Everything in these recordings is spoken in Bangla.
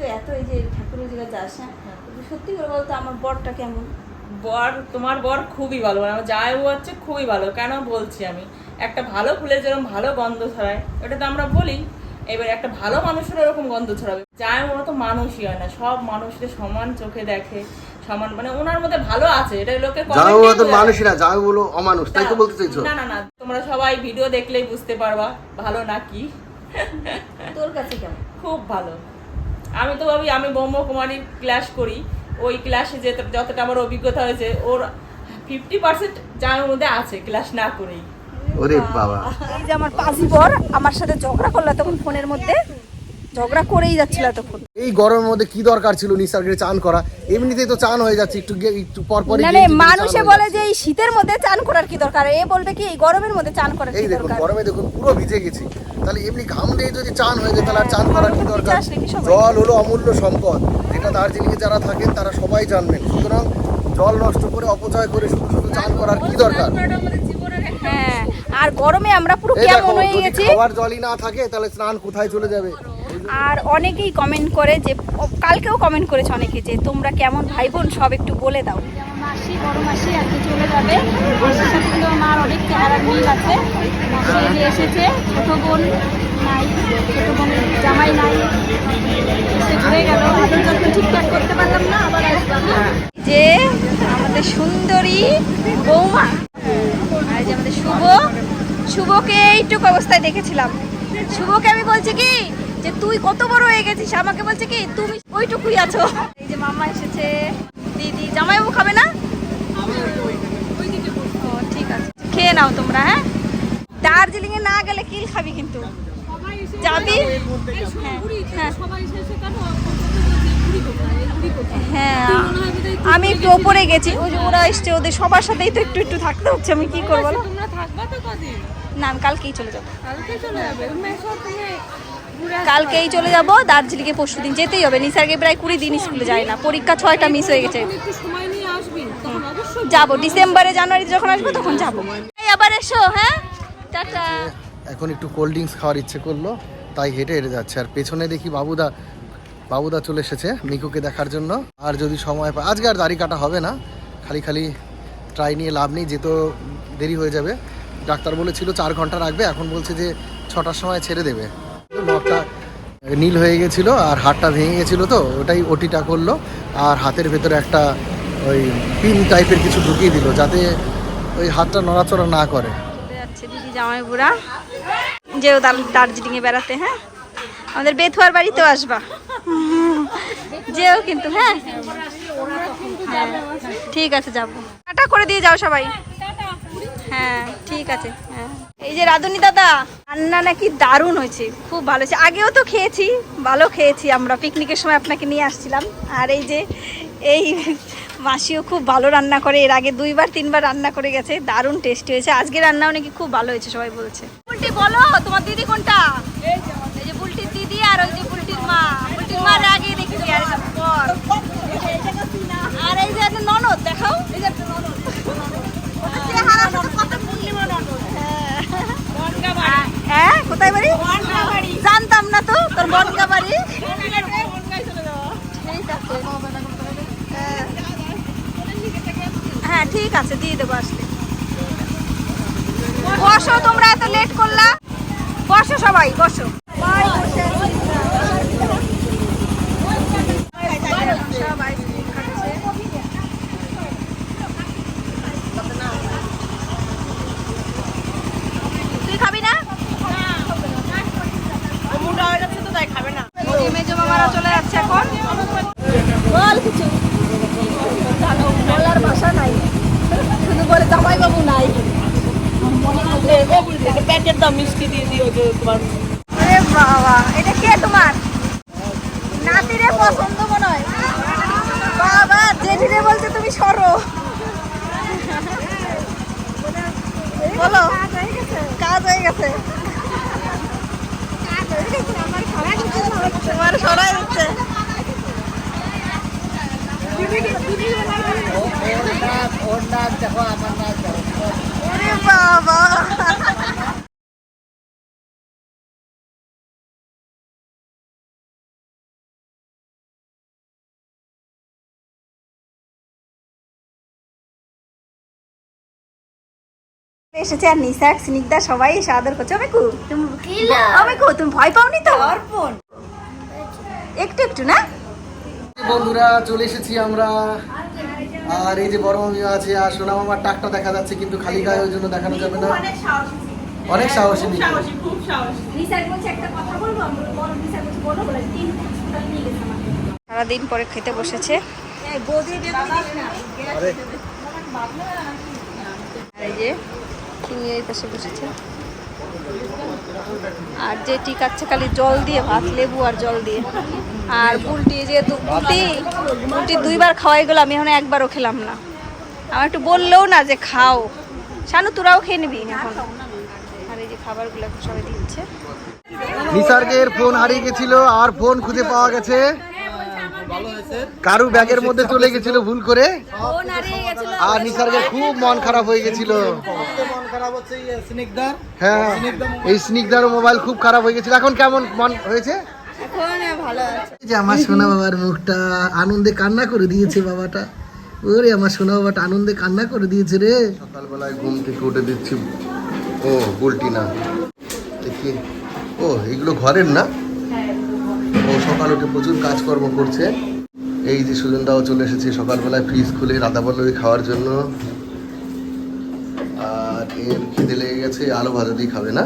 তো এত এই যে ঠাকুরের জায়গায় যাস হ্যাঁ? সত্যি করে বলতো আমার বরটা কেমন? বর তোমার বর খুবই ভালো। মানে আমার জামাইবাবু হচ্ছে খুবই ভালো। কেন বলছি আমি? একটা ভালো ফুলের যেরকম ভালো গন্ধ ছড়ায় ওটা তো আমরা বলি। এবার একটা ভালো মানুষের এরকম গন্ধ ছড়াবে। জামাইবাবু তো মানুষই হয় না। সব মানুষদের সমান চোখে দেখে সমান মানে ওনার মধ্যে ভালো আছে। এটা লোকে। মানুষই না যাও বলো অমানুষ তাই তো বলতে চাইছো? না না না তোমরা সবাই ভিডিও দেখলেই বুঝতে পারবা ভালো নাকি? তোর কাছে কেমন? খুব ভালো। আমি তো ভাবি আমি ব্রহ্মকুমারীর ক্লাস করি। ওই ক্লাসে যে যতটা আমার অভিজ্ঞতা হয়েছে ওর ফিফটি পার্সেন্ট যার মধ্যে আছে ক্লাস না করেই। ওরে বাবা। এই যে আমার পাজি বর আমার সাথে ঝগড়া করল তখন ফোনের মধ্যে। ঝগড়া করেই যাচ্ছিল তখন এই গরমের মধ্যে কি দরকার ছিল নিসার্গে চান করা? এমনিতেই তো চান হয়ে যাচ্ছে একটু একটু পর পরই না গিয়ে না যদি চান মানুষে বলে যে এই শীতের মধ্যে চান করার কি দরকার? এ বলবে কি এই গরমের মধ্যে চান করার কি দরকার? গরমে দেখুন পুরো ভিজে গেছি। তাহলে এমনি ঘাম দিয়ে যদি চান হয়ে যায় তাহলে আর চান করার কি দরকার? জল হলো অমূল্য সম্পদ যেটা দার্জিলিংয়ে যারা থাকেন তারা সবাই জানবেন। সুতরাং জল নষ্ট করে অপচয় করে শুধু শুধু চান করার কি দরকার? হ্যাঁ আর গরমে আমরা পুরো কেমন হয়ে গেছি? খাওয়ার জলই না থাকে তাহলে স্নান কোথায় চলে যাবে? আর অনেকেই কমেন্ট করে যে কালকেও কমেন্ট করেছে অনেকে যে তোমরা কেমন ভাই বোন সব একটু বলে দাও। মাসি বড় মাসি আজকে চলে যাবে। মাসির সাথে কিন্তু অনেক চেহারা মিল আছে। মাসি এসেছে ছোট বোন নাই ছোট বোনের জামাই নাই। সে ঘুরে গেল। আদর ঠিকঠাক করতে পারলাম না আবার আসলাম যে আমাদের সুন্দরী বৌমা। আর যে আমাদের শুভ শুভকে এইটুকু অবস্থায় দেখেছিলাম। শুভকে আমি বলছি কি যে তুই কত বড় হয়ে গেছিস? আমাকে বলছে কি তুমি ওইটুকুই আছো। এই যে মামা এসেছে। দিদি জামাইবাবু খাবে না? ও ঠিক আছে। খেয়ে নাও তোমরা হ্যাঁ? দার্জিলিং এ না গেলে কিল খাবি কিন্তু। যাবি? হ্যাঁ হ্যাঁ। হ্যাঁ আমি একটু ওপরে গেছি। ওই যে ওরা এসছে ওদের সবার সাথেই তো একটু একটু থাকতে হচ্ছে আমি কি করব না আমি কালকেই চলে যাব। কালকে চলে যাবে? কালকেই চলে যাব, দার্জিলিংয়ে পরশু দিন যেতেই হবে। নিসার্গে প্রায় কুড়ি দিন স্কুলে যায় না। পরীক্ষা ছয়টা মিস হয়ে গেছে। যাব, ডিসেম্বরে জানুয়ারিতে যখন আসব তখন যাব। আবার এসো হ্যাঁ? টাটা। এখন একটু কোল্ড ড্রিঙ্কস খাওয়ার ইচ্ছে করল, তাই হেঁটে হেঁটে যাচ্ছে। আর পেছনে দেখি বাবুদা বাবুদা চলে এসেছে মিকুকে দেখার জন্য। আর যদি সময় পায়, আজকে আর দাড়ি কাটা হবে না। খালি খালি ট্রাই নিয়ে লাভ নেই যেহেতু দেরি হয়ে যাবে। ডাক্তার বলেছিল চার ঘণ্টা রাখবে, এখন বলছে যে ছটার সময় ছেড়ে দেবে। নীল হয়ে গেছিল আর হাতটা ভেঙে গেছিল তো ওটাই ওটিটা করল আর হাতের ভেতরে একটা ওই পিন টাইপের কিছু ঢুকিয়ে দিল যাতে ওই হাতটা নড়াচড়া না করে। যাচ্ছে দিদি জামাই বুড়া যেও দার্জিলিং এ বেড়াতে হ্যাঁ? আমাদের বেথুয়ার বাড়িতেও আসবা। যেও কিন্তু হ্যাঁ? হ্যাঁ, ঠিক আছে যাব। টাটা করে দিয়ে যাও সবাই। হ্যাঁ ঠিক আছে হ্যাঁ। এই যে রাধুনি দাদা, রান্না নাকি দারুণ হয়েছে, খুব ভালো হয়েছে। আগেও তো খেয়েছি, ভালো খেয়েছি আমরা। পিকনিকের সময় আপনাকে নিয়ে আসছিলাম। আর এই যে, এই মাসিও খুব ভালো রান্না করে, এর আগে দুইবার, তিনবার রান্না করে গেছে, দারুণ টেস্টি হয়েছে। আজকে রান্নাও নাকি খুব ভালো হয়েছে, সবাই বলছে। বুলটি বলো, তোমার দিদি কোনটা? এই যে বুলটির দিদি আর ওই যে বুলটির মা। বুলটির মা আগে দেখেছি আর এটা পর আর এই যে একটা ননদ দেখাও এই যে একটা ননদ চেহারা সাথে কত পূর্ণিমা ননদ হ্যাঁ কোথায় বাড়ি জানতাম না তো তোর বনগা বাড়ি। হ্যাঁ ঠিক আছে, দিয়ে দেবো আসলে বসো, তোমরা এত লেট করলা। বসো সবাই, বসো সবাই খাচ্ছে তুই খাবি না ওই মেজো মামারা চলে যাচ্ছে এখন বল কিছু জানো বলার ভাষা নাই শুধু বলে জামাই বাবু নাই। প্যাকেট দাম মিষ্টি দিয়ে দিও যে তোমার। আরে বাবা এটা কে তোমার? নাতিরে পছন্দ মনে হয়। বাবা জেঠিরে বলছে তুমি সরো। বলো কাজ হয়ে গেছে। তোমার সরাই দিচ্ছে। এসেছে আর নিশাক স্নিগ্ধা সবাই এসে আদর করছে। অমিকু অমিকু তুমি ভয় পাওনি তো? একটু একটু না? বন্ধুরা চলে এসেছি আমরা আর এই যে বড় মামি আছে আর সোনা মামার টাকটা দেখা যাচ্ছে কিন্তু খালি গায়ে ওই জন্য দেখানো যাবে না অনেক সাহসী। সাহসী খুব সাহসী বলছে একটা কথা বলব আমি বলো নিশাক বলছে বলো বলে তিন হাসপাতাল নিয়ে গেছে আমাকে সারাদিন পরে খেতে বসেছে আর এই যে এই পাশে বসেছে আর যে টিকাচ্ছে খালি জল দিয়ে ভাত লেবু আর জল দিয়ে। আর বুলটি যেহেতু বুলটি বুলটি দুইবার খাওয়াই গেলো আমি এখন একবারও খেলাম না। আমার একটু বললেও না যে খাও। শানু তোরাও খেয়ে নিবি এখন। আর এই যে খাবারগুলো সবাই দিচ্ছে। নিসার্গের ফোন হারিয়ে গেছিল আর ফোন খুঁজে পাওয়া গেছে। কারু ব্যাগের মধ্যে চলে গেছিল ভুল করে। আর নিসার্গের খুব মন খারাপ হয়ে গেছিল। মন খারাপ হচ্ছে হ্যাঁ এই স্নিগ্ধার মোবাইল খুব খারাপ হয়ে গেছিল। এখন কেমন মন হয়েছে? যে আমার সোনা বাবার মুখটা আনন্দে কান্না করে দিয়েছে বাবাটা। ওরে আমার সোনা বাবাটা আনন্দে কান্না করে দিয়েছে রে। সকালবেলায় ঘুম থেকে উঠে দিচ্ছি ও উল্টি না। দেখি ও এগুলো ঘরের না? ও সকাল উঠে প্রচুর কাজকর্ম করছে। এই যে সুজনদাও চলে এসেছে সকালবেলায় ফ্রিজ খুলে রাধা পল্লবী খাওয়ার জন্য। আর এর খিদে লেগে গেছে আলু ভাজা দিয়ে খাবে না?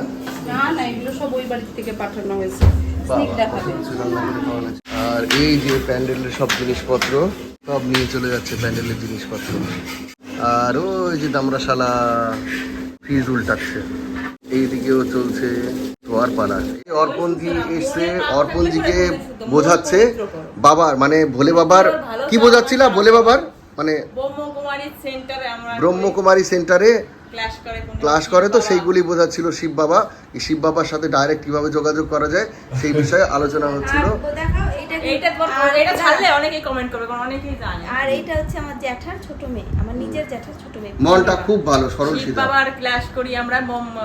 আর এই যে প্যান্ডেলের সব জিনিসপত্র সব নিয়ে চলে যাচ্ছে প্যান্ডেলের জিনিসপত্র। আর ওই যে দামরাশালা ফ্রিজ উল্টাচ্ছে এইদিকেও চলছে ধোয়ার পালা এই অর্পণজি এসছে অর্পণজিকে বোঝাচ্ছে বাবার মানে ভোলে বাবার কি বোঝাচ্ছিল ভোলে বাবার? মানে ব্রহ্মকুমারী সেন্টারে আমরা ব্রহ্মকুমারী সেন্টারে ক্লাস করে কোনো- ক্লাস করে তো সেইগুলি বোঝাচ্ছিল শিব বাবা। এই শিব বাবার সাথে ডাইরেক্ট কীভাবে যোগাযোগ করা যায় সেই বিষয়ে আলোচনা হচ্ছিল। এটা এইটা এটা ছাড়লে অনেকেই কমেন্ট করবে কারণ অনেকেই জানে। আর এইটা হচ্ছে আমার জ্যাঠার ছোট মেয়ে আমার নিজের জ্যাঠার ছোট মেয়ে। মনটা খুব ভালো সরল সিধা বাবার ক্লাস করি আমরা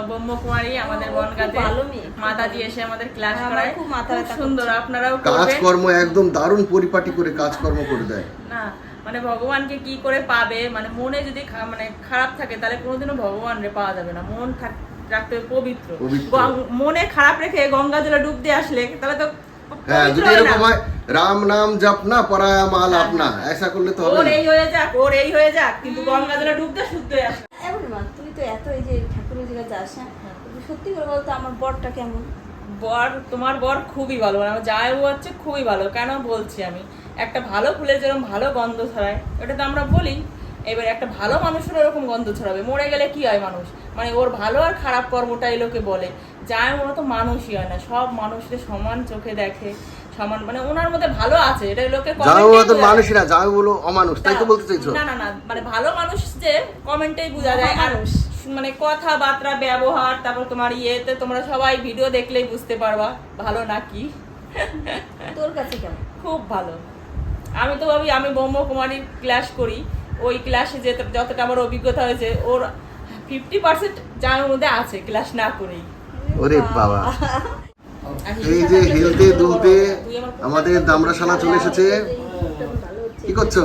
ব্রহ্মকুমারী আমাদের বনগাতে ভালো মেয়ে। মাতাজি এসে আমাদের ক্লাস করায়। খুব মাথা সুন্দর আপনারাও কাজকর্ম একদম দারুণ পরিপাটি করে কাজকর্ম করে দেয়। না মানে ভগবানকে কি করে পাবে? মানে মনে যদি মানে খারাপ থাকে তাহলে কোনোদিনও ভগবান রে পাওয়া যাবে না। মন থাক- রাখতে পবিত্র। পবিত্র। মনে খারাপ রেখে গঙ্গা জলে ডুব দিয়ে আসলে তাহলে তো হ্যাঁ যদি না। এরকম হয় রাম নাম জপ না পরায়া মাল আপনা এসা করলে তো হবে ওর এই হয়ে যাক ওর এই হয়ে যাক কিন্তু গঙ্গা জলে ডুব দিয়ে শুদ্ধ হয়ে আসে এমন মা তুই তো এত এই যে ঠাকুরের জায়গায় যাস হ্যাঁ? তুই সত্যি করে বলতো আমার বরটা কেমন? বর তোমার বর খুবই ভালো মানে আমার জায়ও হচ্ছে খুবই ভালো কেন বলছি আমি? একটা ভালো ফুলের যেরকম ভালো গন্ধ ছড়ায় ওটা তো আমরা বলি এবার একটা ভালো মানুষের এরকম গন্ধ ছড়াবে। মরে গেলে কি হয় মানুষ? মানে ওর ভালো আর খারাপ কর্মটাই লোকে বলে। যায় মূলত মানুষই হয় না। সব মানুষদের সমান চোখে দেখে সমান মানে ওনার মধ্যে ভালো আছে এটা লোকে মানুষই না যাও বলো অমানুষ তাই তো বলতে চাইছো? না না না মানে ভালো মানুষ যে কমেন্টেই বোঝা যায়। আর মানে কথাবার্তা ব্যবহার তারপর তোমার ইয়েতে তোমরা সবাই ভিডিও দেখলেই বুঝতে পারবা ভালো নাকি তোর কাছে কেমন? খুব ভালো। আমি তো ভাবি আমি ব্রহ্মকুমারীর ক্লাস করি। ওই ক্লাসে যে যতটা আমার অভিজ্ঞতা হয়েছে ওর ফিফটি পার্সেন্ট যার মধ্যে আছে ক্লাস না করেই। ওরে বাবা। এই যে হেলতে দুলতে আমাদের দামরাশালা চলে এসেছে। কি করছ?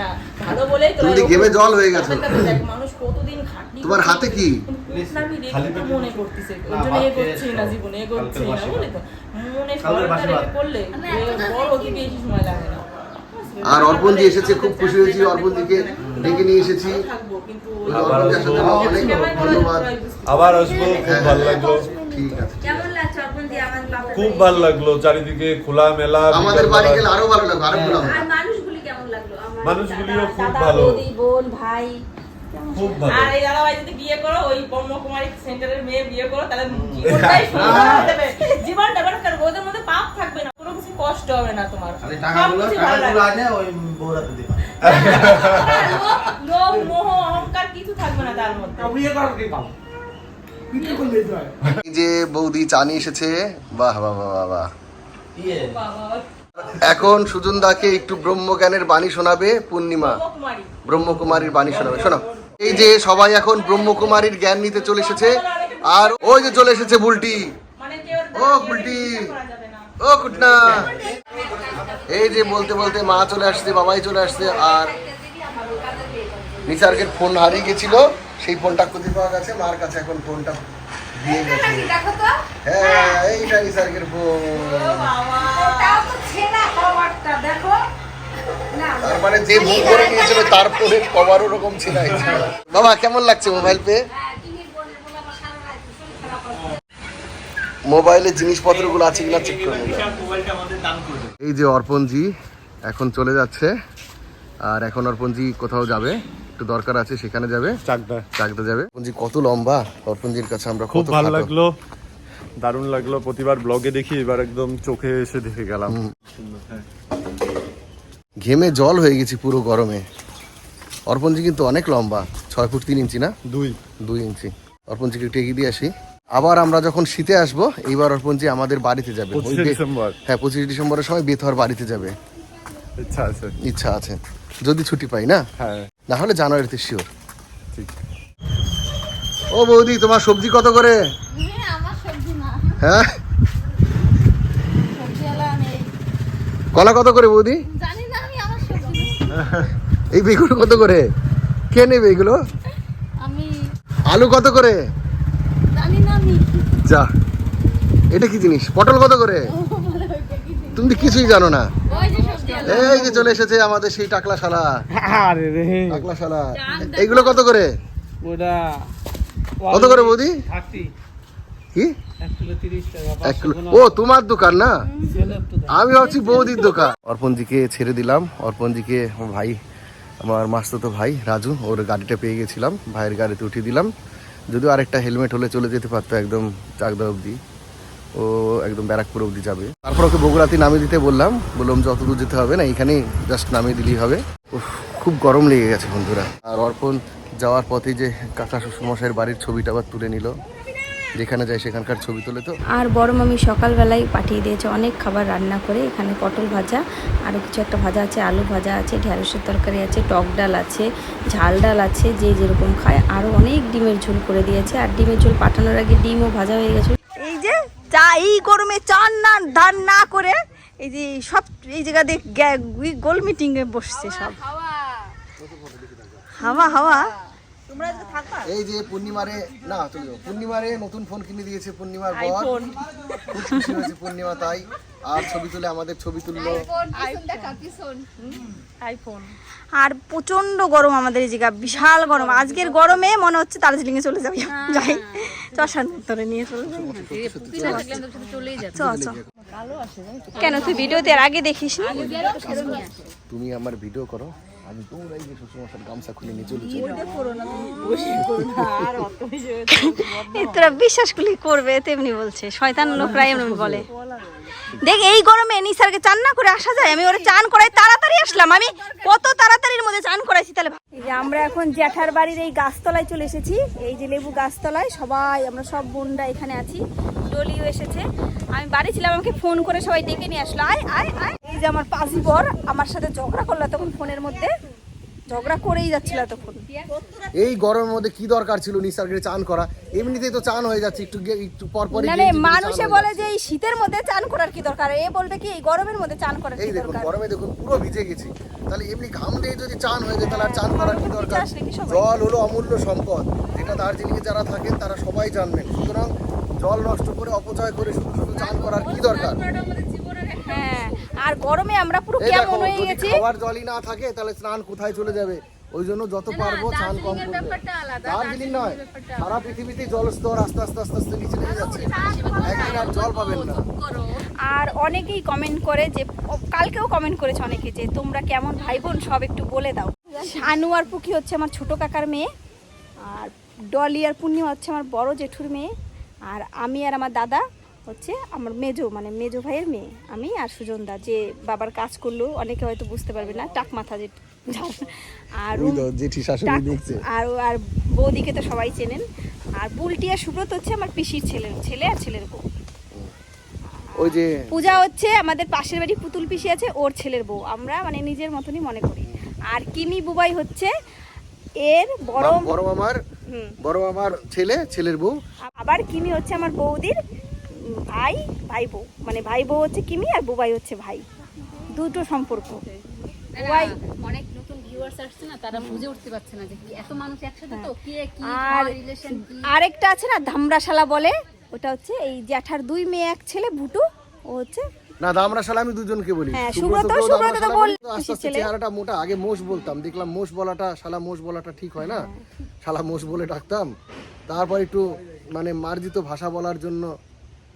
না। ভালো বলেই তো তুমি ঘেমে জল হয়ে গেছো। মানুষ কতদিন খাটনি তোমার হাতে কি? মনে করতেছে। ওই জন্য এগোচ্ছি না জীবনে এগোচ্ছি না বুঝলি তো মনে করলে এ বড় থেকে বেশি সময় লাগে না। আর অর্পণজি এসেছে খুব খুশি হয়েছি অর্পণজিকে ডেকে নিয়ে এসেছি। ধন্যবাদ। আবার আসব খুব ভালো লাগল। ঠিক আছে অর্পণ খুব ভালো লাগল চারিদিকে খোলা মেলা আমাদের বাড়ি গেলে আরও ভালো লাগবে আরও ভালো আর মানুষগুলি কেমন লাগল? আমার মানুষগুলিও খুব ভালো। বোন ভাই কেমন খুব ভালো। আর এই দাদা ভাই যদি বিয়ে করো ওই ব্রহ্মকুমারী সেন্টারের মেয়ে বিয়ে করো তাহলে জীবনটাই সুন্দর হয়ে। জীবনটা ওদের মধ্যে পাপ থাকবে না। কোনো কিছু কষ্ট হবে না তোমার। সবকিছু ভালো লাগবে। ওই বউরাতে দিবা। লোভ, লোভ মোহ অহংকার কিছু থাকবে না তার মধ্যে। বিয়ে করার কি পাবো? পিঠে করলে তো হয় এই যে বৌদি চা নিয়ে এসেছে বাহ বাহ বাহ বাহ, বাহ। ইয়ে। এখন সুজন দাকে একটু ব্রহ্মজ্ঞানের বাণী শোনাবে পূর্ণিমা। ব্রহ্মকুমারীর বাণী শোনাবে। শোনো এই যে সবাই এখন ব্রহ্মকুমারীর জ্ঞান নিতে চলে এসেছে আর ওই যে চলে এসেছে বুলটি। মানে ও বুলটি। ও কুটনা। এই যে বলতে বলতে মা চলে আসছে বাবাই চলে আসছে আর নিসার্গের ফোন হারিয়ে গেছিল সেই ফোনটা খুঁজে পাওয়া গেছে মার কাছে এখন ফোনটা দিয়ে গেছে। হ্যাঁ এইটা নিসার্গের ফোন। তার মানে যে ভুল করে নিয়েছিল তার ফোনে কভার ওরকম ছিল বাবা কেমন লাগছে মোবাইল পেয়ে? মোবাইলে জিনিসপত্রগুলো আছে কিনা চেক করে এই যে অর্পণজি এখন চলে যাচ্ছে আর এখন অর্পণজি কোথাও যাবে একটু দরকার আছে সেখানে যাবে। চাকদা। চাকতে যাবে। অর্পণজি কত লম্বা? অর্পণজির কাছে আমরা খুব ভালো লাগল দারুণ লাগল। প্রতিবার ব্লগে দেখি এবার একদম চোখে এসে দেখে গেলাম। হ্যাঁ। ঘেমে জল হয়ে গেছি পুরো গরমে। অর্পণজি কিন্তু অনেক লম্বা ছয় ফুট তিন ইঞ্চি না? দুই। দুই ইঞ্চি। অর্পণজিকে একটু এগিয়ে দিয়ে আসি। আবার আমরা যখন শীতে আসব এইবার অর্পণজি আমাদের বাড়িতে যাবে। পঁচিশে ডিসেম্বর। হ্যাঁ পঁচিশে ডিসেম্বরের সময় বেথর বাড়িতে যাবে। ইচ্ছা আছে। ইচ্ছা আছে। যদি ছুটি পাই না? হ্যাঁ। না হলে জানুয়ারিতে শিওর ও বৌদি তোমার সবজি কত করে? আমার সবজি না। হ্যাঁ? কলা কত করে বৌদি? জানি না আমি আমার সবজি এই বেগুন কত করে? কে নেবে এগুলো? আলু কত করে? যা। এটা কি জিনিস? পটল কত করে? তুমি তো কিছুই জানো না। এই যে চলে এসেছে আমাদের সেই টাকলা শালা আরে রে। টাকলা শালা এইগুলো কত করে? ওটা কত করে বৌদি? কি? ও তোমার দোকান না? আমি ভাবছি বৌদির দোকান। অর্পণজিকে ছেড়ে দিলাম। অর্পণজিকে ভাই আমার মাস্তুতো ভাই রাজু ওর গাড়িটা পেয়ে গেছিলাম। ভাইয়ের গাড়িতে উঠিয়ে দিলাম। যদিও আরেকটা হেলমেট হলে চলে যেতে পারতো একদম চাকদা অবধি। ও একদম ব্যারাকপুর অবধি যাবে। তারপর ওকে বগুড়াতে নামিয়ে দিতে বললাম। বললাম যত দূর যেতে হবে না, এখানেই জাস্ট নামিয়ে দিলেই হবে। ও খুব গরম লেগে গেছে বন্ধুরা। আর অর্পণ যাওয়ার পথে যে কাকা শ্বশুরমশাইয়ের বাড়ির ছবিটা আবার তুলে নিল। যেখানে যায় সেখানকার ছবি তোলে তো? আর বড় মামি সকালবেলায় পাঠিয়ে দিয়েছে অনেক খাবার রান্না করে। এখানে পটল ভাজা আরও কিছু একটা ভাজা আছে আলু ভাজা আছে ঢ্যাঁড়সের তরকারি আছে টক ডাল আছে ঝাল ডাল আছে যে যেরকম খায়। আরও অনেক ডিমের ঝোল করে দিয়েছে। আর ডিমের ঝোল পাঠানোর আগে ডিমও ভাজা হয়ে গেছে। এই যে চা এই গরমে চান না ধান না করে এই যে সব এই জায়গা দিয়ে গ্যা- গোল মিটিংয়ে বসছে সব। হাওয়া হাওয়া। এই যে পূর্ণিমারে না চলে যাও। পূর্ণিমারে নতুন ফোন কিনে দিয়েছে পূর্ণিমার বর। খুব খুশি হয়েছে পূর্ণিমা তাই। আর ছবি তুলে আমাদের ছবি তুললো। আইফোন আর প্রচণ্ড গরম আমাদের এই জায়গা বিশাল গরম। আজকের গরমে মনে হচ্ছে দার্জিলিং এ চলে যাবে। যাই চশার ধরে নিয়ে চলে। কেন তুই ভিডিও এর আগে দেখিস নি? তুমি আমার ভিডিও করো। আমি তোমরা এই যে শ্বশুরমশার গামছা খুলে নিয়ে চলেছি এই তোরা বিশ্বাস করলে করবে তেমনি বলছে। শয়তান লোকরা এমনি বলে দেখ এই গরমে নিসারকে চান না করে আসা যায়? আমি ওরা চান করাই তাড়াতাড়ি আসলাম। আমি কত তাড়াতাড়ির মধ্যে চান করাইছি তাহলে এই যে আমরা এখন জ্যাঠার বাড়ির এই গাছতলায় চলে এসেছি। এই যে লেবু গাছতলায় সবাই আমরা সব বোনরা এখানে আছি। ডলিও এসেছে। আমি বাড়ি ছিলাম আমাকে ফোন করে সবাই ডেকে নিয়ে আসলো। আয় আয় আয়। যে আমার পাশি বর আমার সাথে ঝগড়া করল তখন ফোনের মধ্যে ঝগড়া করেই যাচ্ছিল তখন এই গরমের মধ্যে কি দরকার ছিল নিসার্গের চান করা? এমনিতেই তো চান হয়ে যাচ্ছে একটু একটু পর পর মানে মানুষে বলে যে এই শীতের মধ্যে চান করার কি দরকার? এ বলবে কি এই গরমের মধ্যে চান করার এই কি দেখুন দরকার? গরমে দেখুন পুরো ভিজে গেছি। তাহলে এমনি ঘাম দিয়ে যদি চান হয়ে যায় তাহলে আর চান করার কি দরকার? জল হলো অমূল্য সম্পদ যেটা দার্জিলিংয়ে যারা থাকেন তারা সবাই জানবেন। সুতরাং জল নষ্ট করে অপচয় করে শুধু শুধু চান করার কি দরকার? হ্যাঁ আর গরমে আমরা পুরো কেমন হয়ে গেছি। খাবার জলই না থাকে তাহলে স্নান কোথায় চলে যাবে? ওই জন্য যত পারব চান কম করবে। দার্জিলিং নয় সারা পৃথিবীতে জল স্তর আস্তে আস্তে আস্তে আস্তে নিচে নেমে যাচ্ছে। একদিন আর জল পাবেন না। আর অনেকেই কমেন্ট করে যে কালকেও কমেন্ট করেছে অনেকে যে তোমরা কেমন ভাই বোন সব একটু বলে দাও। শানু আর পুকি হচ্ছে আমার ছোট কাকার মেয়ে আর ডলি আর পূর্ণিমা হচ্ছে আমার বড় জেঠুর মেয়ে আর আমি আর আমার দাদা হচ্ছে আমার মেজো মানে মেজো ভাইয়ের মেয়ে আমি আর সুজনদা যে বাবার কাজ করল অনেকে হয়তো বুঝতে পারবে না টাক মাথা যে আর আর আর বৌদিকে তো সবাই চেনেন। আর বুলটি আর সুব্রত হচ্ছে আমার পিসির ছেলের ছেলে আর ছেলের বউ। ওই যে পূজা হচ্ছে আমাদের পাশের বাড়ি পুতুল পিসি আছে ওর ছেলের বউ। আমরা মানে নিজের মতনই মনে করি। আর কিমি বুবাই হচ্ছে এর বড় বড় মামার বড় মামার ছেলে ছেলের বউ। আবার কিমি হচ্ছে আমার বৌদির ভাই ভাই বউ। মানে ভাই বউ হচ্ছে কিমি আর বুবাই হচ্ছে ভাই। দুটো সম্পর্ক। ওয়াই। অনেক নতুন ভিউয়ার্স আসছে না তারা বুঝে উঠতে পারছে না যে এত মানুষ একসাথে তো কে কি আর রিলেশন আরেকটা আছে না ধামরাশালা বলে। ওটা হচ্ছে এই জ্যাঠার দুই মেয়ে এক ছেলে ভুটু। ও হচ্ছে না দামরাশালা আমি দুজনকে বলি। হ্যাঁ, সুব্রত- সুব্রত তো বল- আস্তে আস্তে ছেলে। চেহারাটা মোটা আগে মোষ বলতাম। দেখলাম মোষ বলাটা শালা মোষ বলাটা ঠিক হয় না? শালা মোষ বলে ডাকতাম। তারপর একটু মানে মার্জিত ভাষা বলার জন্য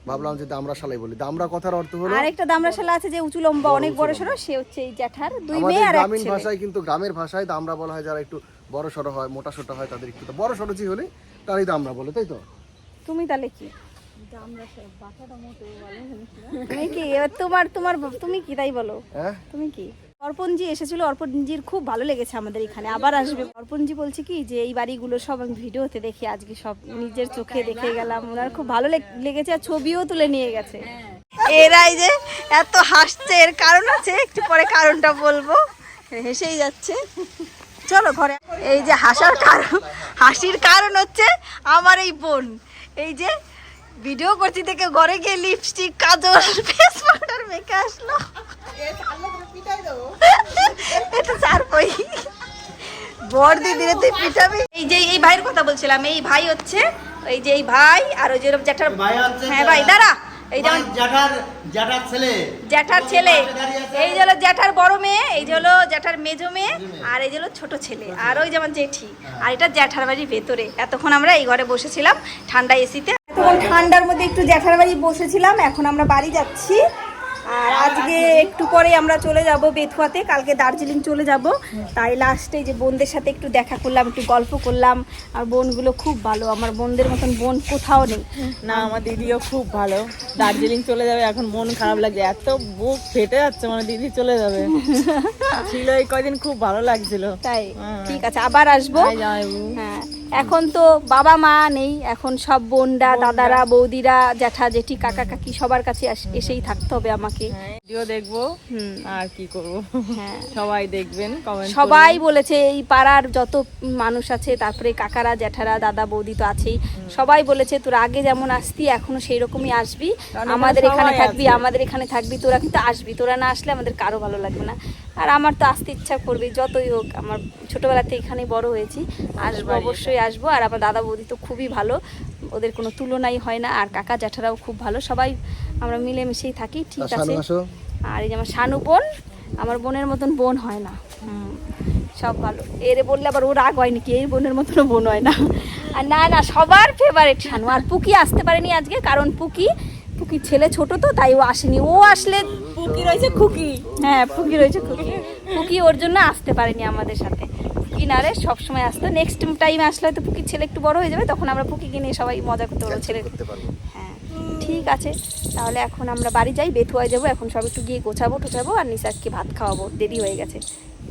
ভাবলাম যে দামরা শালাই বলি। দামরা কথার অর্থ হলো আরেকটা দামরাশালা আছে যে উঁচু লম্বা অনেক বড় সড়ো সে হচ্ছে এই জ্যাঠার দুই মেয়ে আর এক গ্রামীণ ভাষায় কিন্তু গ্রামের ভাষায় দামরা বলা হয় যারা একটু বড় সড়ো হয় মোটা সোটা হয় তাদের একটু বড় সড়ো যে হলে তারাই দামরা বলে তাই তো? তুমি তাহলে কি? তুমি কি? এবার তোমার তোমার তুমি কি তাই বলো? হ্যাঁ? তুমি কি? অর্পণজি এসেছিল, অর্পণজির খুব ভালো লেগেছে আমাদের এখানে, আবার আসবে। অর্পণজি বলছে কি যে, এই বাড়িগুলো সব আমি ভিডিওতে দেখি, আজকে সব নিজের চোখে দেখে গেলাম, ওনার খুব ভালো লেগেছে আর ছবিও তুলে নিয়ে গেছে। এরাই যে এত হাসছে, এর কারণ আছে, একটু পরে কারণটা বলব। হেসেই যাচ্ছে। চলো ঘরে এই যে হাসার কারণ, হাসির কারণ হচ্ছে আমার এই বোন। এই যে ভিডিও করছি থেকে ঘরে গিয়ে লিপস্টিক কাজল ফেস পাউডার মেখে আসলো। এটা চারপই বর দিদিরে তুই পিঠাবি। এই যে এই ভাইয়ের কথা বলছিলাম এই ভাই হচ্ছে এই যে এই ভাই আর ওই যে জ্যাঠার হ্যাঁ ভাই দাঁড়া। এই যেমন জ্যাঠার জ্যাঠার ছেলে। জ্যাঠার ছেলে। এই যে হলো জ্যাঠার বড় মেয়ে এই যে হলো জ্যাঠার মেজো মেয়ে আর এই যে হলো ছোট ছেলে। আর ওই যেমন জেঠি। আর এটা জ্যাঠার বাড়ির ভেতরে। এতক্ষণ আমরা এই ঘরে বসেছিলাম ঠান্ডা এসিতে। তখন ঠান্ডার মধ্যে একটু জ্যাঠার বাড়ি বসেছিলাম এখন আমরা বাড়ি যাচ্ছি। আর আজকে একটু পরে আমরা চলে যাব বেথুয়াতে কালকে দার্জিলিং চলে যাব। তাই লাস্টে যে বোনদের সাথে একটু দেখা করলাম একটু গল্প করলাম। আর বোনগুলো খুব ভালো আমার বোনদের মতন বোন কোথাও নেই। না আমার দিদিও খুব ভালো। দার্জিলিং চলে যাবে এখন মন খারাপ লাগছে। এত বুক ফেটে যাচ্ছে মানে দিদি চলে যাবে। ছিল এই কয়দিন খুব ভালো লাগছিল। তাই ঠিক আছে আবার আসব। হ্যাঁ। এখন তো বাবা মা নেই এখন সব বোনরা দাদারা বৌদিরা জ্যাঠা জেঠি কাকা কাকি সবার কাছে এসেই থাকতে হবে আমাকে। হ্যাঁ, ভিডিও দেখব আর কি করব। হ্যাঁ। সবাই দেখবেন সবাই বলেছে এই পাড়ার যত মানুষ আছে তারপরে কাকারা জ্যাঠারা দাদা বৌদি তো আছেই। সবাই বলেছে তোরা আগে যেমন আসতি এখনও সেই রকমই আসবি আমাদের এখানে থাকবি আমাদের এখানে থাকবি তোরা কিন্তু আসবি। তোরা না আসলে আমাদের কারও ভালো লাগবে না। আর আমার তো আসতে ইচ্ছা করবে যতই হোক আমার ছোটবেলা থেকে এখানে বড় হয়েছি আসব অবশ্যই আসব আর আমার দাদা বৌদি তো খুবই ভালো ওদের কোনো তুলনাই হয় না আর কাকা জ্যাঠারাও খুব ভালো সবাই আমরা মিলেমিশেই থাকি ঠিক আছে। আর এই যে আমার শানু বোন আমার বোনের মতন বোন হয় না সব ভালো। এরে বললে আবার ও রাগ হয় নাকি এই বোনের মতনও বোন হয় না। আর না না সবার ফেভারিট শানু আর পুকি আসতে পারেনি আজকে কারণ পুকি পুকির ছেলে ছোট তো তাই ও আসেনি। ও আসলে পুকি রয়েছে খুকি। হ্যাঁ পুকি রয়েছে খুকি। পুকি ওর জন্য আসতে পারেনি আমাদের সাথে। পুকি না রে সবসময় আসতো। নেক্সট টাইম আসলে হয়তো পুকির ছেলে একটু বড় হয়ে যাবে তখন আমরা পুকিকে নিয়ে সবাই মজা করতে পারব ছেলে করতে পারব। হ্যাঁ। ঠিক আছে। তাহলে এখন আমরা বাড়ি যাই বেথুয়ায় যাব এখন সব একটু গিয়ে গোছাবো টোছাবো আর নিশাদকে ভাত খাওয়াবো দেরি হয়ে গেছে।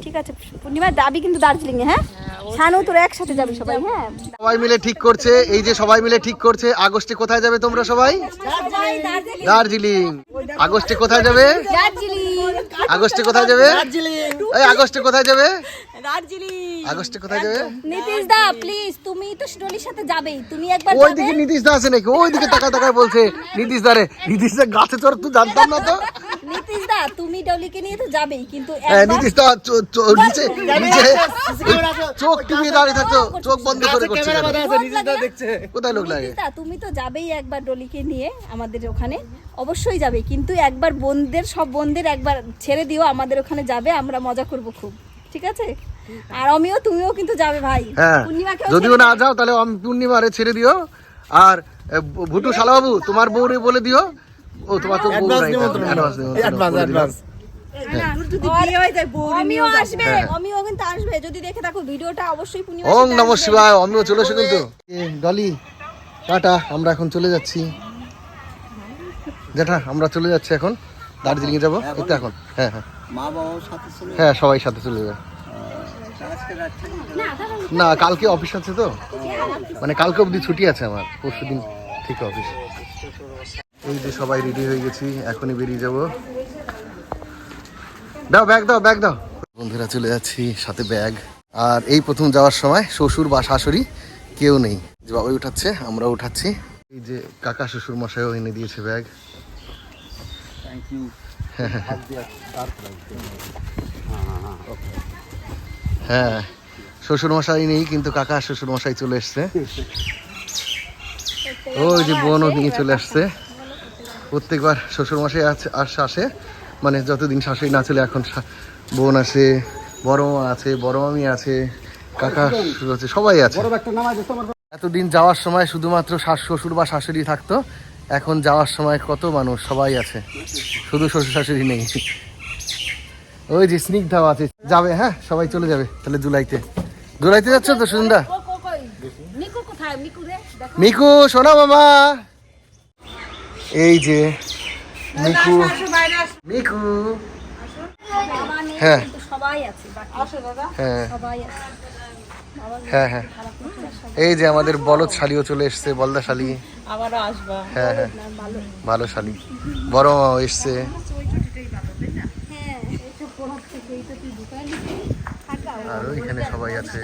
ঠিক আছে পূর্ণিমা যাবি কিন্তু দার্জিলিং এ হ্যাঁ শানু তোরা একসাথে যাবি সবাই হ্যাঁ? সবাই মিলে ঠিক করছে এই যে সবাই মিলে ঠিক করছে আগস্টে কোথায় যাবে তোমরা সবাই? দার্জিলিং। আগস্টে কোথায় যাবে? আগস্টে কোথায় যাবে? এই আগস্টে কোথায় যাবে? আগস্টে কোথায় যাবে? নীতিশ দা প্লিজ তুমি তো ডলির সাথে যাবেই। তুমি একবার ওই দিকে নীতিশ দা আছে নাকি? ওই দিকে তাকায় তাকায় বলছে নীতিশ দা রে নীতিশ দা গাছে চড় তুই জানতাম না তো? নীতিশ দা তুমি ডলিকে নিয়ে তো যাবেই কিন্তু হ্যাঁ একবার- নীতিশ দা নিচে নিচে চোখ দাঁড়িয়ে থাকতো চোখ বন্ধ করে করছে কেন? কোথায় লোক লাগে? নীতিশ দা, তুমি তো যাবেই একবার ডলিকে নিয়ে আমাদের ওখানে। অবশ্যই যাবে কিন্তু একবার বোনদের সব বোনদের একবার ছেড়ে দিও আমাদের ওখানে যাবে আমরা মজা করব খুব। ঠিক আছে? আর আমিও তুমিও কিন্তু যাবে ভাই। হ্যাঁ যদিও না যাও তাহলে পূর্ণিমারে ছেড়ে দিও। আর ভুটু শালাবাবু তোমার বউরে বলে দিও। ও তোমার তো বউ নাই অ্যাডভান্স অমিও আসবে অমিও কিন্তু আসবে। যদি দেখে থাকো ভিডিওটা অবশ্যই পূর্ণিমা ওম নম শিবায় আমিও চলে এসো কিন্তু। ডলি টাটা আমরা এখন চলে যাচ্ছি। আমরা চলে যাচ্ছি এখন। দার্জিলিং যাব। এখন? হ্যাঁ হ্যাঁ। মা বাবার সাথে চলে হ্যাঁ সবাই সাথে চলে যাবে। না কালকে অফিস আছে তো। মানে কালকে অবধি ছুটি আছে আমার। পরশু দিন থেকে অফিস এই যে সবাই রেডি হয়ে গেছি এখনই বেরিয়ে যাব। দাও ব্যাগ দাও ব্যাগ দাও। বন্ধুরা চলে যাচ্ছি সাথে ব্যাগ আর এই প্রথম যাওয়ার সময় শ্বশুর বা শাশুড়ি কেউ নেই। যে বাবাই উঠাচ্ছে আমরা উঠাচ্ছি। এই যে কাকা শ্বশুর মশাইও এনে দিয়েছে ব্যাগ থ্যাংক ইউ হ্যাঁ শ্বশুর মশাই নেই কিন্তু কাকা শ্বশুর মশাই চলে এসছে। ওই যে বোনও নিয়ে চলে আসছে। প্রত্যেকবার শ্বশুর মশাই আছে আর আসে মানে যতদিন শাশুড়ি না ছিল এখন শা- বোন আছে বড় মা আছে বড় মামি আছে কাকা শ্বশুর আছে সবাই আছে। এতদিন যাওয়ার সময় শুধুমাত্র শাশ শ্বশুর বা শাশুড়ি থাকতো এখন যাওয়ার সময় কত মানুষ সবাই আছে। শুধু শ্বশুর শাশুড়ি নেই। ওই যে স্নিগ্ধাও আছে। যাবে হ্যাঁ? সবাই চলে যাবে তাহলে জুলাইতে। জুলাইতে যাচ্ছ তো সুন্দর মিকু সোনা মামা। এই যে মিকু। মিকু। হ্যাঁ। কিন্তু সবাই আছে বাকি হ্যাঁ। হ্যাঁ হ্যাঁ। এই যে আমাদের বলদ শালিও চলে এসছে বলদা শালি। আবারও আসবা। হ্যাঁ হ্যাঁ। ভালো। শালি। বড় মাও এসছে আর ওইখানে সবাই আছে।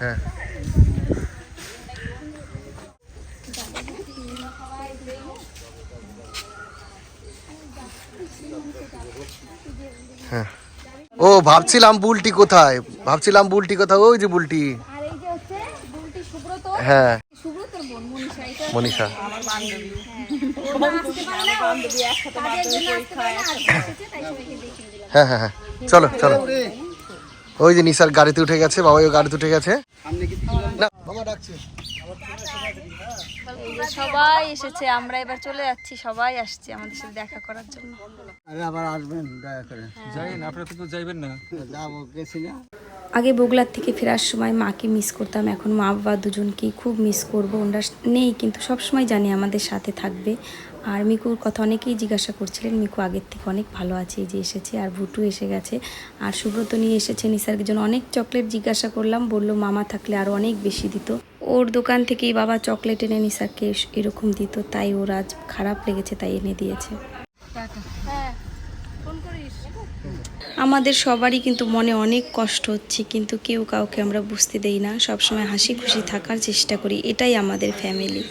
হ্যাঁ। হ্যাঁ। ও ভাবছিলাম বুলটি কোথায়? ভাবছিলাম বুলটি কোথায়? ওই যে বুলটি। হ্যাঁ। মনীষা মনীষা। হ্যাঁ হ্যাঁ হ্যাঁ। চলো চলো। ওই যে নিসার গাড়িতে উঠে গেছে বাবাইও গাড়িতে উঠে গেছে। না বাবা ডাকছে। সবাই এসেছে আমরা এবার চলে যাচ্ছি সবাই আসছে আমাদের সাথে দেখা করার জন্য। আরে আবার আসবেন দয়া করে। যাইন আপনারা তো যাইবেন না। যাব গেছি না। আগে বগুলার থেকে ফেরার সময় মাকে মিস করতাম এখন মা বাবা দুজনকেই খুব মিস করব। ওনারা নেই কিন্তু সবসময় জানি আমাদের সাথে থাকবে। আর মিকুর কথা অনেকেই জিজ্ঞাসা করছিলেন মিকু আগের থেকে অনেক ভালো আছে এই যে এসেছে আর ভুটু এসে গেছে আর সুব্রত নিয়ে এসেছে নিসার্গের জন্য অনেক চকলেট জিজ্ঞাসা করলাম বলল মামা থাকলে আরও অনেক বেশি দিত। ওর দোকান থেকেই বাবা চকলেট এনে নিসারকে এরকম দিত তাই ওর আজ খারাপ লেগেছে তাই এনে দিয়েছে। আমাদের সবারই কিন্তু মনে অনেক কষ্ট হচ্ছে কিন্তু কেউ কাউকে আমরা বুঝতে দেই না সবসময় হাসি খুশি থাকার চেষ্টা করি এটাই আমাদের ফ্যামিলি